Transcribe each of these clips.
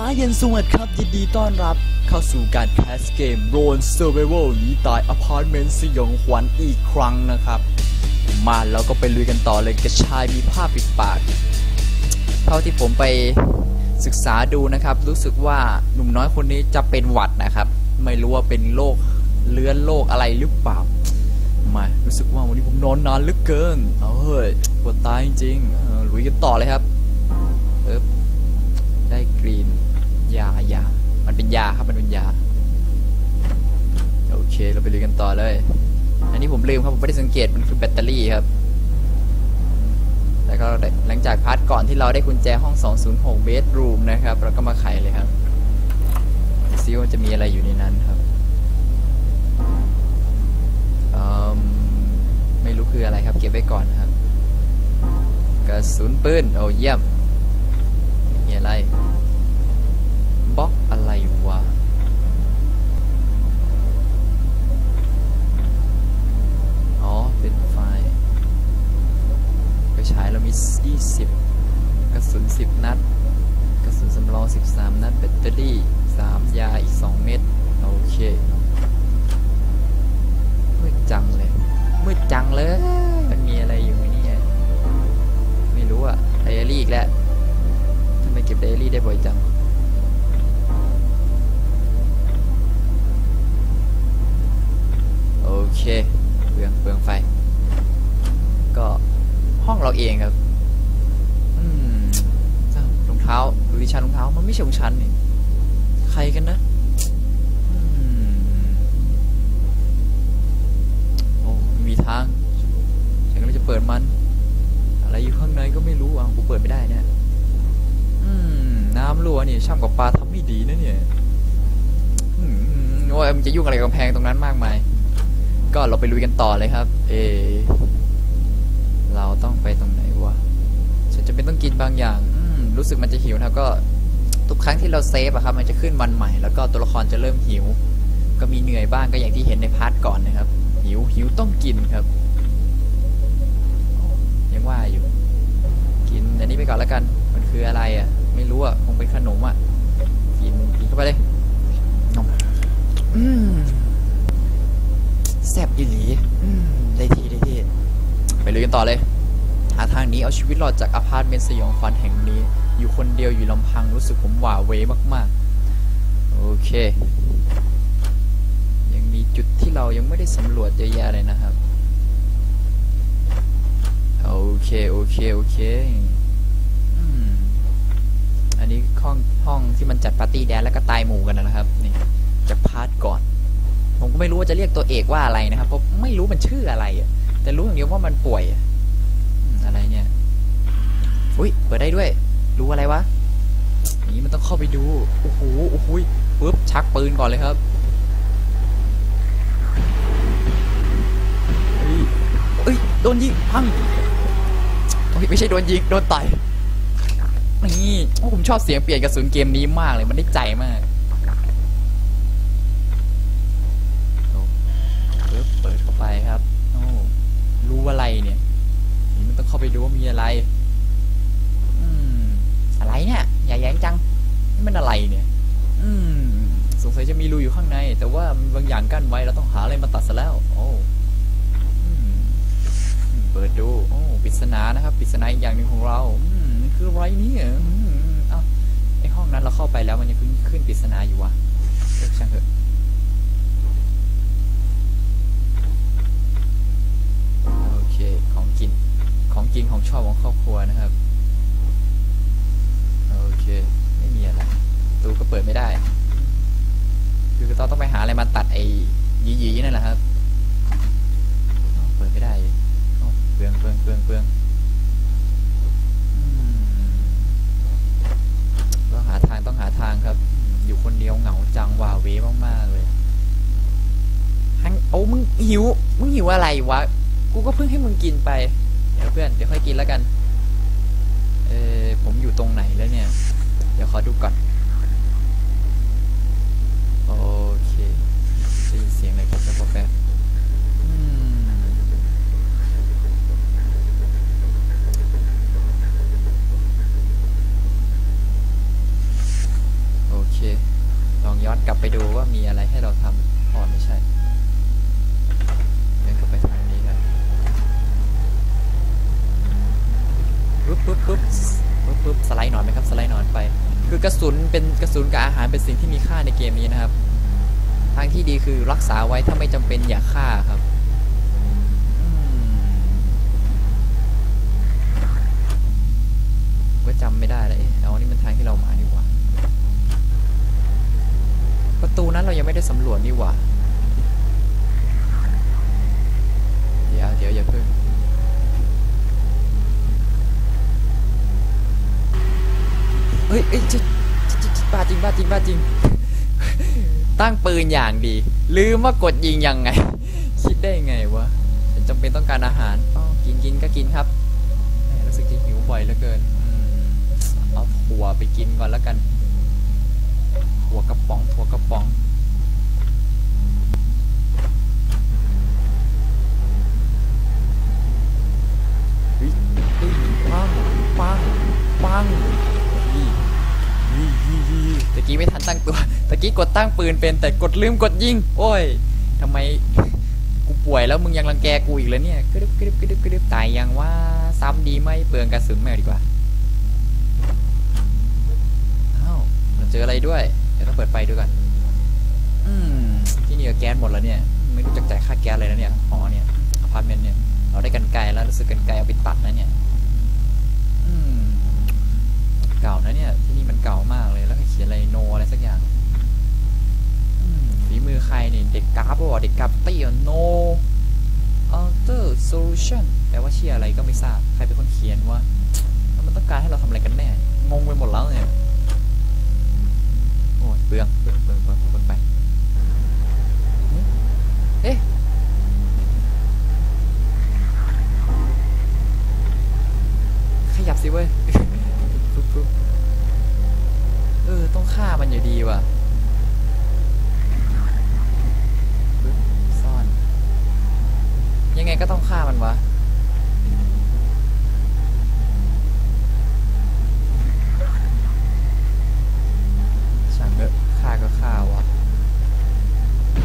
ฟ้าเย็นสวัสดิ์ครับยินดีต้อนรับเข้าสู่การแคสเกมโรนเซอร์ไ a เวลหนีตายอพาร์ตเมนต์สยองขวัญอีกครั้งนะครับ มาแล้วก็ไปลุยกันต่อเลยกระชายมีผ้าปิดปาก เท่าที่ผมไปศึกษาดูนะครับ รู้สึกว่าหนุ่มน้อยคนนี้จะเป็นหวัดนะครับ ไม่รู้ว่าเป็นโรคเลื้อนโรคอะไรหรือเปล่าม่รู้สึกว่าวันนี้ผมนอนนานเหลือเกินเอาเฮ้ยปวดตายจริงๆลุยกันต่อเลยครับเอ๊บได้กรีน ยายามันเป็นยาครับมันเป็นยาโอเคเราไปลุยกันต่อเลย อันนี้ผมลืมครับผมไม่ได้สังเกตมันคือแบตเตอรี่ครับแล้วก็หลังจากพาร์ทก่อนที่เราได้กุญแจห้อง 206เบดรูมนะครับ เราก็มาไขเลยครับซิว่าจะมีอะไรอยู่ในนั้นครับไม่รู้คืออะไรครับ เก็บไว้ก่อนครับกระสุนปืนโอ้เยี่ยมมีอะไร วะ อ๋อ เป็นไฟไปใช้เรามี 20 กระสุน 10 นัด กระสุนสำรอง 13 นัด แบตเตอรี่ 3 ยาอีก 2 เม็ด โอเค ช่ำกับปลาทำไม่ดีนะเนี่ยอืมโอ้ยมันจะยุ่งอะไรกับกำแพงตรงนั้นมากมาย ก็เราไปลุยกันต่อเลยครับ เอ เราต้องไปตรงไหนวะ ฉันจะเป็นต้องกินบางอย่าง รู้สึกมันจะหิวนะก็ ทุกครั้งที่เราเซฟอะครับ มันจะขึ้นวันใหม่ แล้วก็ตัวละครจะเริ่มหิว ก็มีเหนื่อยบ้างก็อย่างที่เห็นในพาร์ทก่อนนะครับ หิวหิวต้องกินครับ ยังว่าอยู่ กินอันนี้ไปก่อนแล้วกัน มันคืออะไรอะ ไม่รู้อะคงเป็นขนมอะกินกินเข้าไปเลยนมอืมแซบอีหลีอืมได้ทีได้ทีไปลุยกันต่อเลย หาทางหนี้เอาชีวิตรอดจากอพาร์ตเมนต์สยองขวัญแห่งนี้ อยู่คนเดียวอยู่ลำพังรู้สึกผมหว่าเหวมาก ๆ โอเค ยังมีจุดที่เรายังไม่ได้สำรวจเยอะแยะเลยนะครับ โอเค โอเค โอเคอืม อันนี้ห้องห้องที่มันจัดปาร์ตี้แดนแล้วก็ตายหมู่กันนะครับนี่จะพาร์ทก่อน ผมก็ไม่รู้ว่าจะเรียกตัวเอกว่าอะไรนะครับเพราะไม่รู้มันชื่ออะไรแต่รู้อย่างเดียวว่ามันป่วยอะไรเนี่ยอุ้ยเปิดได้ด้วยรู้อะไรวะนี้มันต้องเข้าไปดูโอ้โหโอ้โหปุ๊บชักปืนก่อนเลยครับเฮ้ยเอ้ยโดนยิงพังไม่ใช่โดนยิงโดนต่อย นี่โอ้ผมชอบเสียงเปลี่ยนกระสุนเกมนี้มากเลยมันได้ใจมากปึ๊บเปิดเข้าไปครับโอ้รู้อะไรเนี่ยนี่มันต้องเข้าไปดูว่ามีอะไร อืม อะไรเนี่ยอย่าแย้งจังนี่มันอะไรเนี่ย อืม สงสัยจะมีรูอยู่ข้างใน แต่ว่ามีบางอย่างกั้นไว้เราต้องหาอะไรมาตัดซะแล้ว โอ้อืมอืมเปิดดู โอ้ปริศนานะครับปริศนาอีกอย่างหนึ่งของเราอืมมัน คืออะไรเนี่ยอ้าไอห้องนั้นเราเข้าไปแล้วมันยังขึ้นขึ้นปริศนาอยู่วะเลิกช่างเถอะโอเคของกินของกินของชอบของครอบครัวนะครับ โอเค ไม่มีอะไรตู้ก็เปิดไม่ได้ คือเราต้องไปหาอะไรมาตัดไอ้ยีๆนั่นแหละครับ งาจังว่าเวมากๆเลยฮังโอ้มึงหิว มึงหิวอะไรวะ กูก็เพิ่งให้มึงกินไป เดี๋ยวเพื่อน เดี๋ยวค่อยกินแล้วกัน เออผมอยู่ตรงไหนแล้วเนี่ย เดี๋ยวขอดูก่อน ไปดูว่ามีอะไรให้เราทำอ๋อไม่ใช่เดินเข้าไปทางนี้กันปุ๊บปุ๊บปุ๊บปุ๊บปุ๊บสไลด์หนอนไหมครับ สไลด์หนอนไป คือกระสุนเป็นกระสุนกับอาหารเป็นสิ่งที่มีค่าในเกมนี้นะครับ ทางที่ดีคือรักษาไว้ถ้าไม่จำเป็นอย่าฆ่าครับอืมก็จำไม่ได้แล้วเอ๊ะเอานี่มันทางที่เรามานี่หว่า ประตูนั้นเรายัง ได้สำรวจนี่หว่า เดี๋ยวเดี๋ยวอย่าเพิ่งเฮ้ยเอ้ยจะบ้าจริงบ้าจริงบ้าจริง ตั้งปืนอย่างดี ลืมว่ากดยิงยังไง คิดได้ไงวะฉันจำเป็นต้องการอาหารอ๋อกินกินก็กินครับแหมรู้สึกจะหิวบ่อยเหลือเกินอเอาถั่วไปกินก่อนแล้วกันถั่วกระป๋องถั่วกระป๋อง ปังปังปังตะกี้ไม่ทันตั้งตัวตะกี้กดตั้งปืนเป็นแต่กดลืมกดยิง โอ้ยทำไมกูป่วยแล้วมึงยังรังแกกูอีกแล้วเนี่ยกระดึบกระดึบกระดึบกระดึบตายยังว่าซ้ำดีไหมเปลืองกระสุนแมวดีกว่าอ้าวมันเจออะไรด้วยเดี๋ยวต้องเปิดไฟดูก่อนอืมที่นี่ก็แก๊สหมดแล้วเนี่ยไม่รู้จักจ่ายค่าแก๊สเลยนะเนี่ยหอเนี่ยอพาร์ตเมนต์เนี่ยเราได้กันไกลแล้วรู้สึกกันไกลเอาไปตัดนะเนี่ย อืม เก่านะเนี่ย ที่นี่ มันเก่ามากเลยแล้วก็เขียนอะไรโนอะไรสักอย่างอืมฝีมือใครเนี่ยเด็กกราฟบอกเด็กกราฟตี้อะ no alter solution แปลว่าเชียอะไรก็ไม่ทราบ ใครเป็นคนเขียนวะแล้วมันต้องการให้เราทำอะไรกันแน่ งงไปหมดแล้วเนี่ย โอ้ยเปลืองเปลืองเปลืองเปลืองเปลืองไป เอ๊ะขยับสิเว้ย ปุ๊บปุ๊บเออ ต้อง ฆ่ามันอยู่ดีว่ะซ่อน ยังไงก็ต้องฆ่ามันวะช่างเถอะฆ่าก็ฆ่าวะ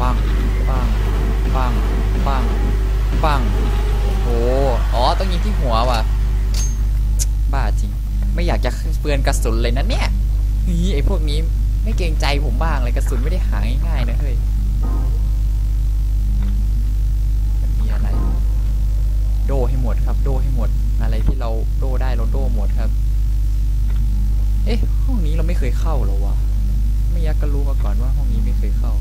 ปังปังปังปังปังโอ้อ๋อต้องยิงที่หัวว่ะ บ้าจริง ไม่อยากจะเปลือนกระสุนเลยนะเนี่ย นี่ไอพวกนี้ไม่เกรงใจผมบ้างเลยกระสุนไม่ได้หาง่ายๆนะเฮ้ยมันมีอะไร โดให้หมดครับ โดให้หมด อะไรที่เราโดได้เราโดหมดครับ เอ๊ะ ห้องนี้เราไม่เคยเข้าหรอวะไม่ยากก็รู้มาก่อนว่าห้องนี้ไม่เคยเข้า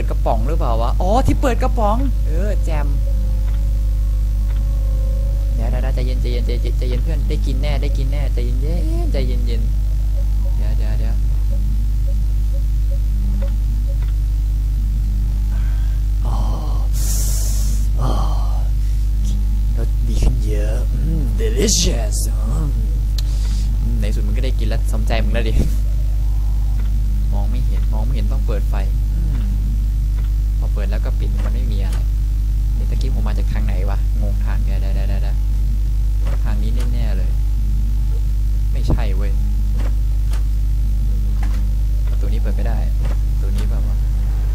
ป็นที่เปิดกระป๋องหรือเปล่าวะ อ๋อ ที่เปิดกระป๋อง เออ แจมเดี๋ยวเดี๋ยวเดี๋ยวใจเย็นใจเย็นใจเย็นใจเย็นเพื่อน ได้กินแน่ ได้กินแน่ ใจเย็นเย็นใจเย็นเย็นเดี๋ยวเดี๋ยวเดี๋ยวอ๋ออ๋อรสดีขึ้นเยอะอืม delicious อืมอืมในสุดมึงก็ได้กินแล้วสมใจมึงแล้วดิ แล้วก็ปิดมันไม่มีอะไรเดี๋ยวตะกี้ผมมาจากทางไหนวะงงทางเดี๋ยวเดี๋ยวเดี๋ยวเดี๋ยวทางนี้แน่ๆเลย ไม่ใช่เว้ยประตูนี้เปิดไม่ได้ประตูนี้แบบว่า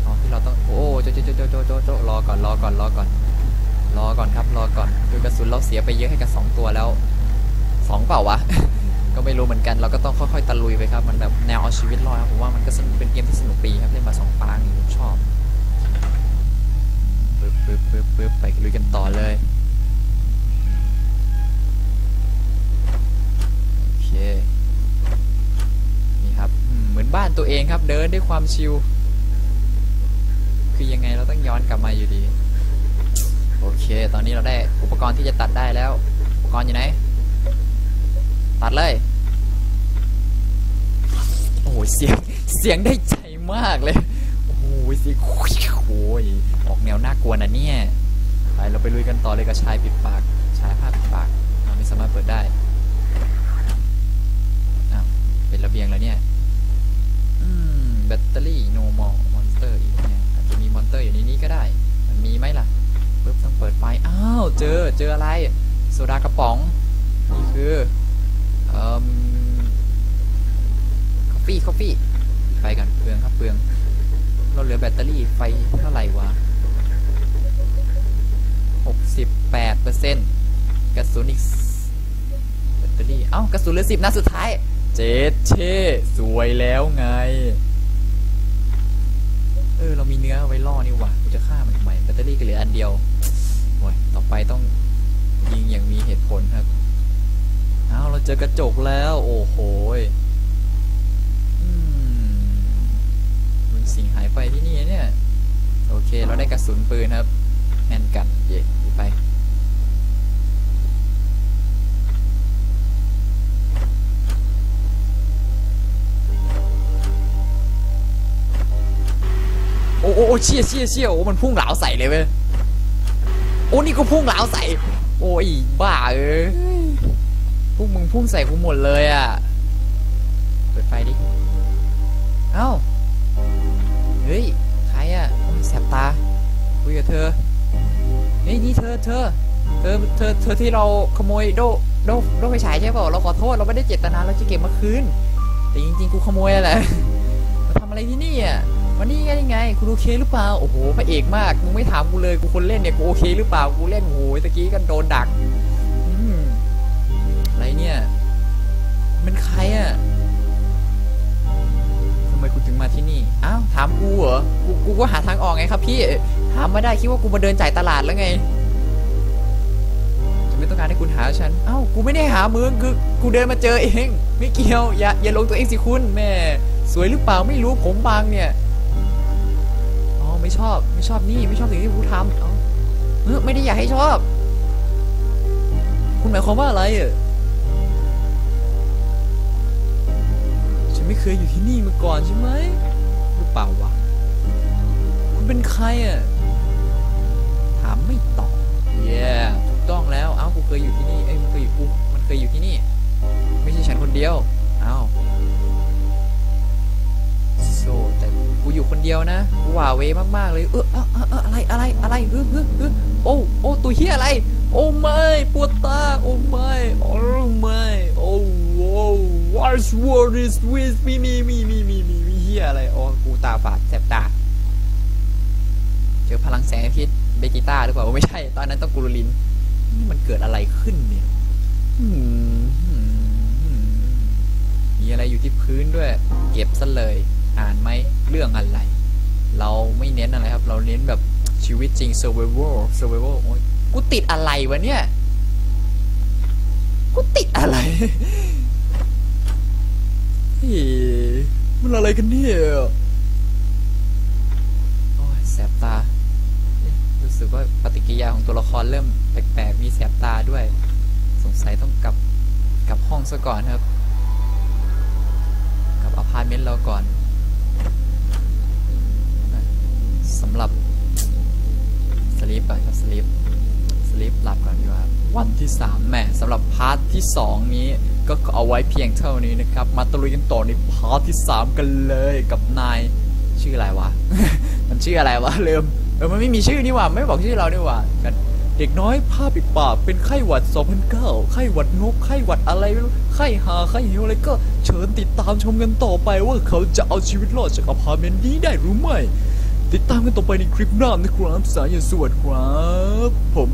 อ๋อที่เราต้องโอ้โจโจโจโจโจโจรอก่อนรอก่อนรอก่อน รอก่อนครับรอก่อนคือกระสุนเราเสียไปเยอะให้กับสองตัวแล้วสองเปล่าวะก็ไม่รู้เหมือนกันเราก็ต้องค่อยๆตะลุยไปครับ มันแบบแนวเอาชีวิตรอดครับผมว่ามันก็เป็นเกมที่สนุกดีครับเล่นมาสองปางนี่ผมชอบ ปึ๊บปึ๊บปึ๊บปึ๊บไปลุยกันต่อเลยโอเคนี่ครับเหมือนบ้านตัวเองครับเดินด้วยความชิลคือยังไงเราต้องย้อนกลับมาอยู่ดี โอเค ตอนนี้เราได้อุปกรณ์ที่จะตัดได้แล้ว อุปกรณ์อยู่ไหน ตัดเลย โอ้โหเสียงเสียงได้ใจมากเลย โอ้โหสิโอ้ยออกแนวน่ากลัวนะเนี่ยไปเราไปลุยกันต่อเลยกับชายปิดปาก ชายผ้าปิดปากไม่สามารถเปิดได้อ้าวเป็นระเบียงแล้วเนี่ยอืมแบตเตอรี่โนมอลมอนสเตอร์อีกเนี่ยอาจจะมีมอนสเตอร์อยู่ในนี้ก็ได้ มันมีไหมล่ะปึ๊บต้องเปิดไฟอ้าวเจอเจออะไรโซดากระป๋องนี่คือเอ่อคอฟฟี่คอฟฟี่ไฟกันเปลืองครับเปลือง เราเหลือแบตเตอรี่ไฟเท่าไหร่วะ 68เปอร์เซ็นต์กระสุนอีกสแบตเตอรี่ เอ้ากระสุนเหลือ 10นัดสุดท้าย เจ็ดเช่สวยแล้วไง เออ เรามีเนื้อเอาไว้ล่อนี่หว่ากูจะฆ่ามันทำไมแบตเตอรี่ก็เหลืออันเดียวโอ้ยต่อไปต้องยิงอย่างมีเหตุผลครับ เอาเราเจอกระจกแล้ว โอ้โห สิ่งหายไปที่นี่เนี่ย โอเค เราได้กระสุนปืนครับแอนกันเย่ไปโอ้โอ้โอ้เชี่ยเชี่ยเชี่ยโอ้มันพุ่งเหลาใส่เลยเว้ย โอ้นี่ก็พุ่งเหลาใส่ โอ้ยบ้าเอ้ยพวกมึงพุ่งใส่กูหมดเลยอะ เปิดไฟดิ เอ้า เฮ้ย ใครอะแสบตา คุยกับเธอ เฮ้ยนี่เธอเธอ เธอ เธอ เธอที่เราขโมยโด โด โดไฟฉายใช่เปล่าเราขอโทษ เราไม่ได้เจตนา เราจะเก็บมาคืน แต่จริงๆ กูขโมยอะไรมาทำอะไรที่นี่อะวันนี้ไงไงคุณโอเคหรือเปล่า โอ้โห พระเอกมาก มึงไม่ถามกูเลย กูคนเล่นเนี่ย กูโอเคหรือเปล่า กูเล่นโอ้โหตะกี้กันโดนดัก อืม อะไรเนี่ย มันใครอะ มคุณถึงมาที่นี่ อ้าว ถามกูเหรอ กูกูก็หาทางออกไงครับพี่ ถามมาได้คิดว่ากูมาเดินจ่ายตลาดแล้วไง จะไม่ต้องการให้คุณหาฉัน อ้าว กูไม่ได้หามึงคือกูเดินมาเจอเอง ไม่เกี่ยว อย่าอย่าลงตัวเองสิคุณแม่ สวยหรือเปล่าไม่รู้ผมบางเนี่ย อ๋อไม่ชอบไม่ชอบนี่ไม่ชอบสิ่งที่กูทำเอ้าเออไม่ได้อยากให้ชอบ คุณหมายความว่าอะไรอะ ไม่เคยอยู่ที่นี่มาก่อนใช่ไหมหรือเปล่าวะ คุณเป็นใครอะ ถามไม่ตอบเย้ถูกต้องแล้ว เอ้า กูเคยอยู่ที่นี่ เอ้ย มันเคยอยู่กู มันเคยอยู่ที่นี่ ไม่ใช่ฉันคนเดียว เอ้าโซแต่กูอยู่คนเดียวนะ กูหว่าเวมากๆเลย เออเออเออเอออะไร อะไร อะไรฮึฮึฮึโอ้ โอ้ ตัวเฮียอะไร โอ้ไม่ ปวดตา โอ้ไม่ โอ้ไม่ โอ้โอ้ what's what is with me me me me me me มีเฮียอะไร โอ้กูตาฝาดแสบตา เจอพลังแสงอาทิตย์เบกิต้าหรือเปล่า ไม่ใช่ ตอนนั้นต้องกูรูลิน นี่มันเกิดอะไรขึ้นเนี่ยมีอะไรอยู่ที่พื้นด้วย เก็บซะเลย อ่านไหมเรื่องอะไร เราไม่เน้นอะไรครับ เราเน้นแบบชีวิตจริง survival survival โอ้ยกูติดอะไรวะเนี่ย กูติดอะไร ฮ้ยมันอะไรกันเนี่ย โอ้ยแสบตาเอ๊ะรู้สึกว่าปฏิกิริยาของตัวละครเริ่มแปลกๆ มีแสบตาด้วย สงสัยต้องกลับกลับห้องซะก่อนครับ กลับอพาร์ตเมนต์เราก่อนสำหรับสลีปก่อนครับสลีป ลีปหลับก่อนดีกว่าวันที่3แหม่สำหรับพาร์ทที่ 2 นี้ก็เอาไว้เพียงเท่านี้นะครับ มาตะลุยกันต่อในพาร์ทที่ 3 กันเลยกับนายชื่ออะไรวะ มันชื่ออะไรวะลืมเออมันไม่มีชื่อนี่หว่าไม่บอกชื่อเรานี่หว่ากันเด็กน้อยผ้าปิดปากเป็นไข้หวัด2009ไข้หวัดนกไข้หวัดอะไรไม่รู้ไข้หาไข้หิวอะไรก็เชิญติดตามชมกันต่อไปว่าเขาจะเอาชีวิตรอดจากอพาร์ตเมนต์นี้ได้หรือไม่ ติดตามกันต่อไปในคลิปหน้านะครับสายสวัสดีครับ ผม